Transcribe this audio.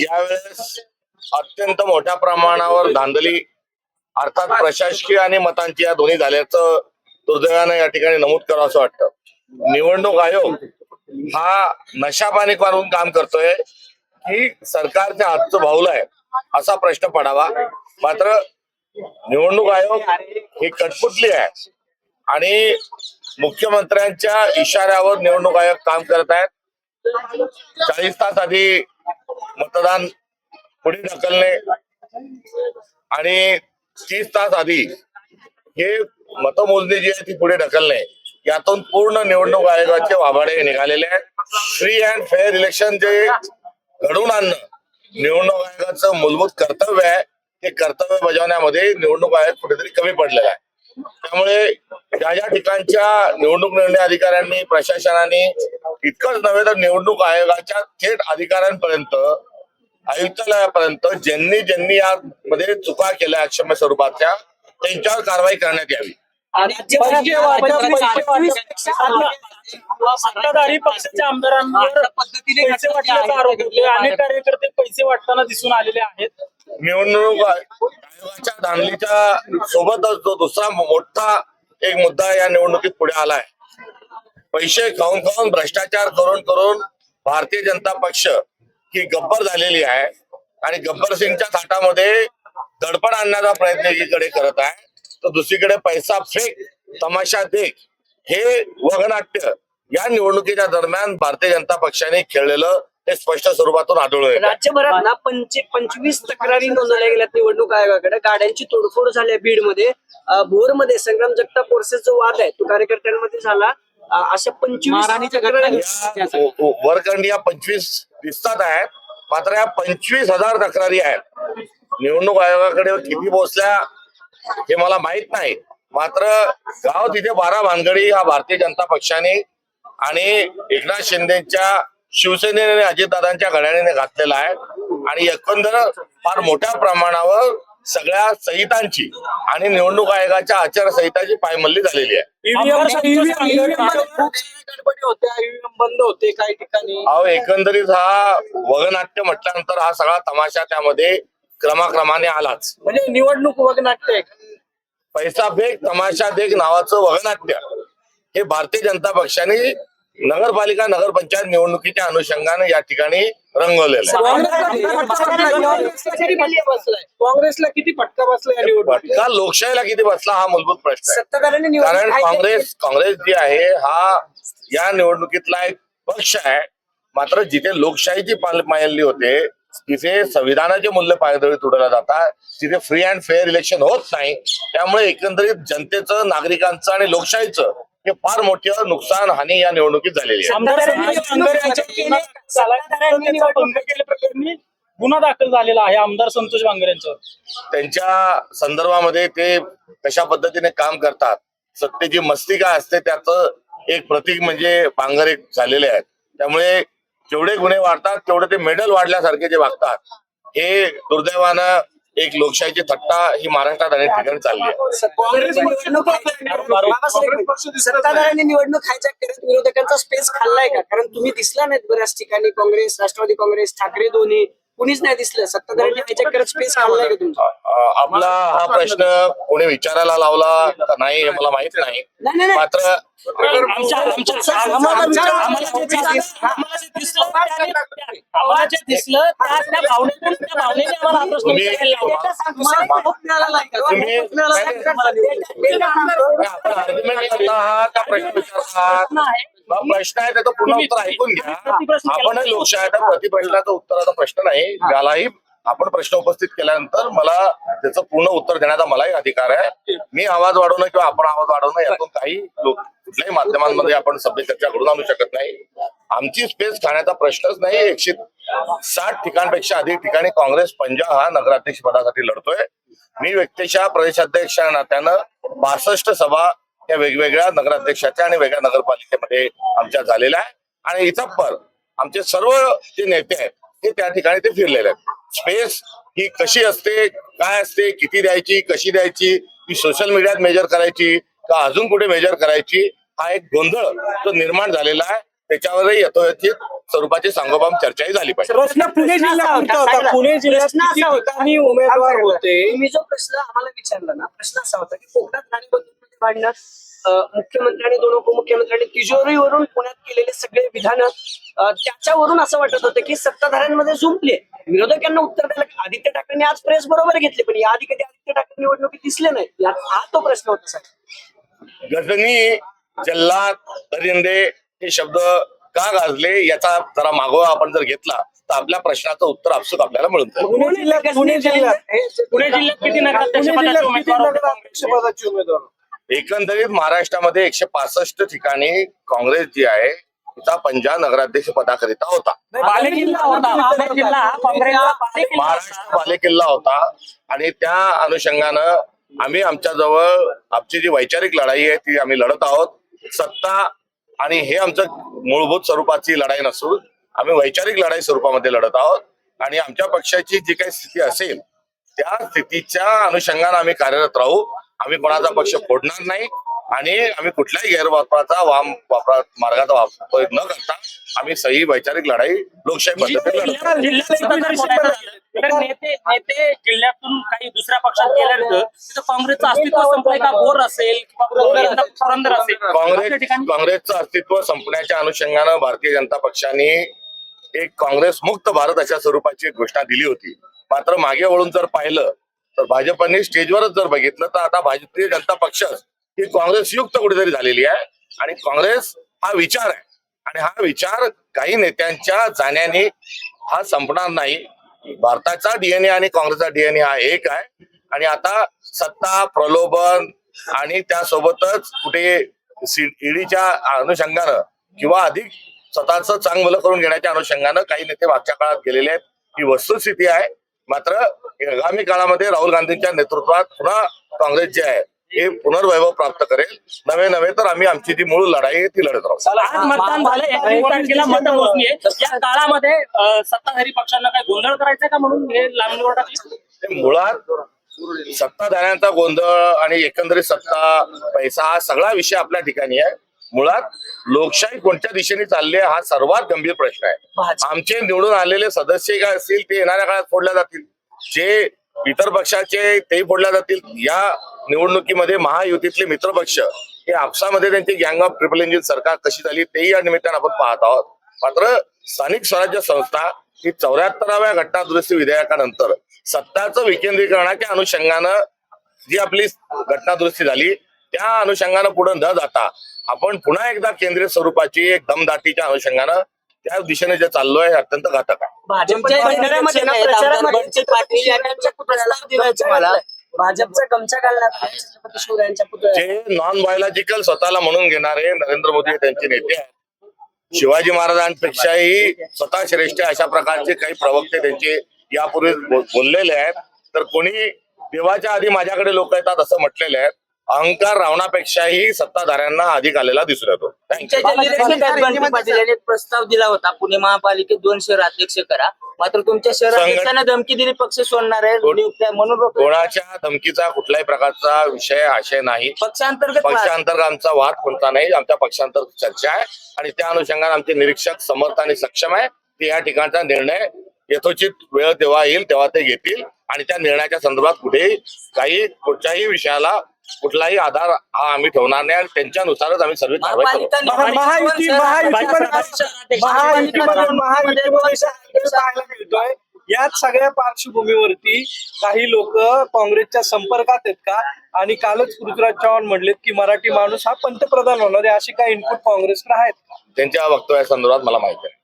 यावेळेस अत्यंत मोठ्या प्रमाणावर धांदली अर्थात प्रशासकीय आणि मतांची या दोन्ही झाल्याचं दुर्दैवानं या ठिकाणी नमूद करावं असं वाटतं. निवडणूक आयोग हा नशा पाणी करून काम करतोय की सरकारच्या हातचं भाऊल आहे असा प्रश्न पडावा. मात्र निवडणूक आयोग ही कटपुटली आहे आणि मुख्यमंत्र्यांच्या इशाऱ्यावर निवडणूक आयोग काम करत आहेत. चाळीस तास आधी मतदान पुढे ढकलणे आणि तीस तास आधी हे मतमोजणी जी आहे ती पुढे ढकलणे. यातून पूर्ण निवडणूक आयोगाचे वाभाडे निघालेले आहेत. फ्री अँड फेअर इलेक्शन जे घडवून आणणं निवडणूक आयोगाचं मूलभूत कर्तव्य आहे हे कर्तव्य बजावण्यामध्ये निवडणूक आयोग कुठेतरी कमी पडलेला आहे. त्यामुळे ज्या ज्या ठिकाणच्या निवडणूक निर्णय अधिकाऱ्यांनी प्रशासनाने इतकंच नव्हे तर निवडणूक आयोगाच्या थेट अधिकाऱ्यांपर्यंत आयुक्तालयापर्यंत ज्यांनी ज्यांनी यामध्ये चुका केल्या अक्षम्य स्वरूपाच्या त्यांच्यावर कारवाई करण्यात यावी. आणि पैसे वाटप- पैसे वाटप- सत्ताधारी पक्षाच्या आमदारांवर पैसे वाटण्याचा आरोप अनेक कार्यकर्ते पैसे वाटताना दिसून आलेले आहेत. निवडणूक आयोगाच्या धांदलीच्या सोबतच जो दुसरा मोठा एक मुद्दा या निवडणुकीत पुढे आलाय. पैसे खाऊन खाऊन भ्रष्टाचार करून करून भारतीय जनता पक्ष ही गब्बर झालेली आहे आणि गब्बर सिंगच्या थाटामध्ये दडपण आणण्याचा प्रयत्न एकीकडे करत आहे. तर दुसरीकडे पैसा फेक तमाशा देख हे वगनाट्य या निवडणुकीच्या दरम्यान भारतीय जनता पक्षाने खेळलेलं हे स्पष्ट स्वरूपातून आढळून येतं राज्यभरात ना पंचे पंचवीस तक्रारी नोंदवल्या गेल्यात निवडणूक आयोगाकडे. गाड्यांची तोडफोड झाली बीडमध्ये भोरमध्ये संग्राम जगताप वर्सेस जो वाद आहे तो कार्यकर्त्यांमध्ये झाला. अं, अशा पंचवीस मारहाणीच्या तक्रारी या वरखंडी या पंचवीस दिसतात आहेत. मात्र या पंचवीस हजार तक्रारी आहेत. निवडणूक आयोगाकडे किती पोहोचल्या हे मला माहीत नाही. मात्र गाव तिथे बारा भानगडी हा भारतीय जनता पक्षाने आणि एकनाथ शिंदेच्या शिवसेनेने अजितदादांच्या घड्याळीने घातलेला आहे. आणि एकंदर फार मोठ्या प्रमाणावर सगळ्या संहितांची आणि निवडणूक आयोगाच्या आचारसंहिताची पायमल्ली झालेली आहे. बंद होते काही ठिकाणी. अहो एकंदरीत हा वगनाट्य म्हटल्यानंतर हा सगळा तमाशा त्यामध्ये क्रमाक्रमाने आलाच. म्हणजे निवडणूक वगनाट्य. पैसा फेक तमाशा देख नावाचं वगनाट्य. हे भारतीय जनता पक्षाने नगरपालिका नगरपंचायत निवडणुकीच्या अनुषंगाने या ठिकाणी रंगवलेलं आहे. काँग्रेसला किती फटका बसला या निवडणुकीत? फटका लोकशाहीला किती बसला हा मूलभूत प्रश्न आहे. सत्ताधाऱ्यांनी कारण निवडणूक काँग्रेस काँग्रेस जी आहे हा या निवडणुकीतला एक पक्ष आहे. मात्र जिथे लोकशाहीची पाल पायलली होते तिथे संविधानाचे मूल्य पायदळी तुडवल्या जातात. तिथे फ्री अँड फेअर इलेक्शन होत नाही. त्यामुळे एकंदरीत जनतेचं नागरिकांचं आणि लोकशाहीचं हे फार मोठं नुकसान हानी या निवडणुकीत झालेली आहे. बांगर गुन्हा दाखल झालेला आहे आमदार संतोष बांगर यांच्यावर त्यांच्या संदर्भामध्ये ते कशा पद्धतीने काम करतात सत्तेची मस्ती काय असते त्याचं एक प्रतीक म्हणजे पांघर एक झालेले आहेत. त्यामुळे जेवढे गुन्हे वाढतात तेवढे ते मेडल वाढल्यासारखे जे वागतात हे दुर्दैवानं एक लोकशाहीची थट्टा ही महाराष्ट्रात अनेक ठिकाणी चालली आहे. काँग्रेस निवडणूक बाबासाहेब, सत्ताधाऱ्यांनी निवडणूक हायजॅक करत विरोधकांचा स्पेस खाल्लाय का? कारण तुम्ही दिसला नाहीत बऱ्याच ठिकाणी. काँग्रेस राष्ट्रवादी काँग्रेस ठाकरे दोन्ही. कुणीच नाही दिसलं सत्ताधाऱ्यांनी हायजॅक करत स्पेस का तुमचा आपला हा प्रश्न कोणी विचारायला लावला का नाही हे मला माहीत नाही नाही नाही नाही. मात्र आमच्या आमच्या आम्हाला आम्हाला जे दिसलं आम्हाला जे दिसलं त्या- आम्हाला जे दिसलं त्या त्या भावनेतून त्या भावनेने आम्हाला हा प्रश्न तुम्ही- विचारायला लावला. तुम्हाला खूप मिळाला नाही का? तुम्ही- खूप मिळाला नाही का? डेटा सांगतो. आपण argument करता आहात का प्रश्न विचारता आहात? प्रश्न आहे त्याचं पूर्ण उत्तर ऐकून घ्या. आपण लोकशाही प्रतिप्रश्नाचं उत्तराचा प्रश्न नाही. त्यालाही आपण प्रश्न उपस्थित केल्यानंतर मला त्याचं पूर्ण उत्तर देण्याचा मलाही अधिकार आहे. मी आवाज वाढवणं किंवा आपण आवाज वाढवणं यातून काही लोक कुठल्याही माध्यमांमध्ये आपण सभ्य चर्चा घडून आणू शकत नाही. आमची स्पेस खाण्याचा प्रश्नच नाही एकशे साठ ठिकाणपेक्षा अधिक ठिकाणी काँग्रेस पंजा हा नगराध्यक्ष पदासाठी लढतोय. मी व्यक्तीच्या प्रदेशाध्यक्षा नात्यानं बासष्ट सभा या वेगवेगळ्या नगराध्यक्षाच्या आणि वेगळ्या नगरपालिकेमध्ये आमच्या झालेल्या आहे आणि इथं पर आमचे सर्व जे नेते आहेत ते त्या ठिकाणी ते फिरलेले आहेत. स्पेस ही कशी असते काय असते किती द्यायची कशी द्यायची ती सोशल मीडियात मेजर करायची का अजून कुठे मेजर करायची हा एक गोंधळ तो निर्माण झालेला आहे. त्याच्यावरही यथोयथित स्वरूपाची सांगोपाम चर्चाही झाली पाहिजे. प्रश्न पुणे होता? पुणे जिल्ह्यात उमेदवार होते? तुम्ही जो प्रश्न आम्हाला विचारला ना प्रश्न असा होता की कोकणात राणीबंधूंमध्ये भांडणं अं, मुख्यमंत्री आणि दोन उपमुख्यमंत्र्यांनी तिजोरीवरून पुण्यात केलेले सगळे विधान त्याच्यावरून असं वाटत होतं की सत्ताधाऱ्यांमध्ये झुंपले विरोधकांना उत्तर द्यायला आदित्य ठाकरेंनी आज प्रेस बरोबर घेतली पण याआधी कधी आदित्य ठाकरे निवडणुकीत दिसले नाही? यात हा तो प्रश्न होता साहेब. गजनी जल्लाद दरिंदे हे शब्द का गाजले याचा जरा मागोवा आपण जर घेतला तर आपल्या प्रश्नाचं उत्तर आपसूक आपल्याला जाईल पुणे जिल्ह्यात पुणे जिल्ह्यात पुणे जिल्ह्यात किती नगराध्यक्ष पदाचे उमेदवार एकंदरीत महाराष्ट्रामध्ये एकशे पासष्ट ठिकाणी काँग्रेस जी आहे तिचा पंजा नगराध्यक्ष पदाकरिता होता. महाराष्ट्र बालेकिल्ला होता. आणि त्या अनुषंगानं आम्ही आमच्या जवळ आमची जी वैचारिक लढाई आहे ती आम्ही लढत आहोत. सत्ता आणि हे आमचं मूलभूत स्वरूपाची लढाई नसून आम्ही वैचारिक लढाई स्वरूपामध्ये लढत आहोत. आणि आमच्या पक्षाची जी काही स्थिती असेल त्या स्थितीच्या अनुषंगानं आम्ही कार्यरत राहू. आम्ही कोणाचा पक्ष फोडणार नाही आणि आम्ही कुठल्याही गैरवापराचा वाम वापरा मार्गाचा वापर न करता आम्ही सही वैचारिक लढाई लोकशाही नेते नेते जिल्ह्यातून काही दुसऱ्या पक्षात गेल्यानंतर तिथं काँग्रेसचं अस्तित्व संपलंय का? बोर असेल काँग्रेस काँग्रेसचं अस्तित्व संपण्याच्या अनुषंगानं भारतीय जनता पक्षाने एक काँग्रेस मुक्त भारत अशा स्वरूपाची एक घोषणा दिली होती. मात्र मागे वळून जर पाहिलं तर भाजपने स्टेजवरच जर बघितलं तर आता भारतीय जनता पक्ष ही काँग्रेस युक्त कुठेतरी झालेली आहे. आणि काँग्रेस हा विचार आहे. आणि हा विचार काही नेत्यांच्या जाण्याने हा संपणार नाही. भारताचा डीएनए आणि काँग्रेसचा डीएनए हा एक आहे. आणि आता सत्ता प्रलोभन आणि त्यासोबतच कुठे ईडीच्या अनुषंगानं किंवा अधिक स्वतःच चांगलं करून घेण्याच्या अनुषंगानं काही नेते मागच्या काळात गेलेले आहेत. ही वस्तुस्थिती आहे. मात्र आगामी काळामध्ये राहुल गांधींच्या नेतृत्वात पुन्हा काँग्रेस जे आहे हे पुनर्वैभव प्राप्त करेल. नवे नवे तर आम्ही आमची जी मूळ लढाई आहे ती लढत राहू. आज मतदान झालं एकवीस तारखेला मतमोजणी आहे या काळामध्ये सत्ताधारी पक्षांना काय गोंधळ करायचा का म्हणून? हे लांबणीवर टाकले? मुळात सत्ताधाऱ्यांचा गोंधळ आणि एकंदरीत सत्ता पैसा हा सगळा विषय आपल्या ठिकाणी आहे. मुळात लोकशाही कोणत्या दिशेने चालली आहे हा सर्वात गंभीर प्रश्न आहे. आमचे निवडून आलेले सदस्य काय असतील ते येणाऱ्या काळात फोडल्या जातील. जे इतर पक्षाचे तेही फोडल्या जातील. या निवडणुकीमध्ये महायुतीतले मित्र पक्ष हे आपसामध्ये त्यांची गँग ऑफ ट्रिपल इंजिन सरकार कशी झाली तेही या निमित्तानं आपण पाहत आहोत. मात्र स्थानिक स्वराज्य संस्था ही चौऱ्याहत्तराव्या घटना दुरुस्ती विधेयकानंतर सत्ताचं विकेंद्रीकरणाच्या अनुषंगानं जी आपली घटना दुरुस्ती झाली त्या अनुषंगानं पुढे न जाता आपण पुन्हा एकदा केंद्रीय स्वरूपाची एक दमदाटीच्या अनुषंगानं त्या दिशेने जे चाललोय हे अत्यंत घातक आहे. जे नॉन बायोलॉजिकल स्वतःला म्हणून घेणारे नरेंद्र मोदी हे त्यांचे नेते आहेत. शिवाजी महाराजांपेक्षाही स्वतः श्रेष्ठ अशा प्रकारचे काही प्रवक्ते त्यांचे यापूर्वी बोललेले आहेत. तर कोणी देवाच्या आधी माझ्याकडे लोक येतात असं म्हटलेले आहेत. अहंकार रावणापेक्षाही सत्ताधाऱ्यांना अधिक आलेला दिसून येतो. पाटील यांनी एक प्रस्ताव दिला होता पुणे महापालिकेत दोन शहर अध्यक्ष करा मात्र तुमच्या शहराध्यक्षांना धमकी दिली पक्ष सोडणार आहे नियुक्त्या म्हणून. कोणाच्या धमकीचा कुठल्याही प्रकारचा विषय आशय नाही. पक्षांतर्गत. पक्षांतर्गत आमचा वाद कोणता नाही आमच्या पक्षांतर्गत चर्चा आहे. आणि त्या अनुषंगाने आमचे निरीक्षक समर्थ आणि सक्षम आहे. ते या ठिकाणचा निर्णय यथोचित वेळ तेव्हा येईल तेव्हा ते घेतील. आणि त्या निर्णयाच्या संदर्भात कुठेही काही कुठच्याही विषयाला कुठलाही आधार हा आम्ही ठेवणार नाही आणि त्यांच्यानुसारच आम्ही सर्व कारवाई करू. महायुती महायुतीमध्ये याच सगळ्या पार्श्वभूमीवरती काही लोक काँग्रेसच्या संपर्कात आहेत का? आणि कालच पृथ्वीराज चव्हाण म्हणलेत की मराठी माणूस हा पंतप्रधान होणार आहे असे काही इनपुट काँग्रेसकडे आहेत का? त्यांच्या वक्तव्या संदर्भात मला माहिती आहे.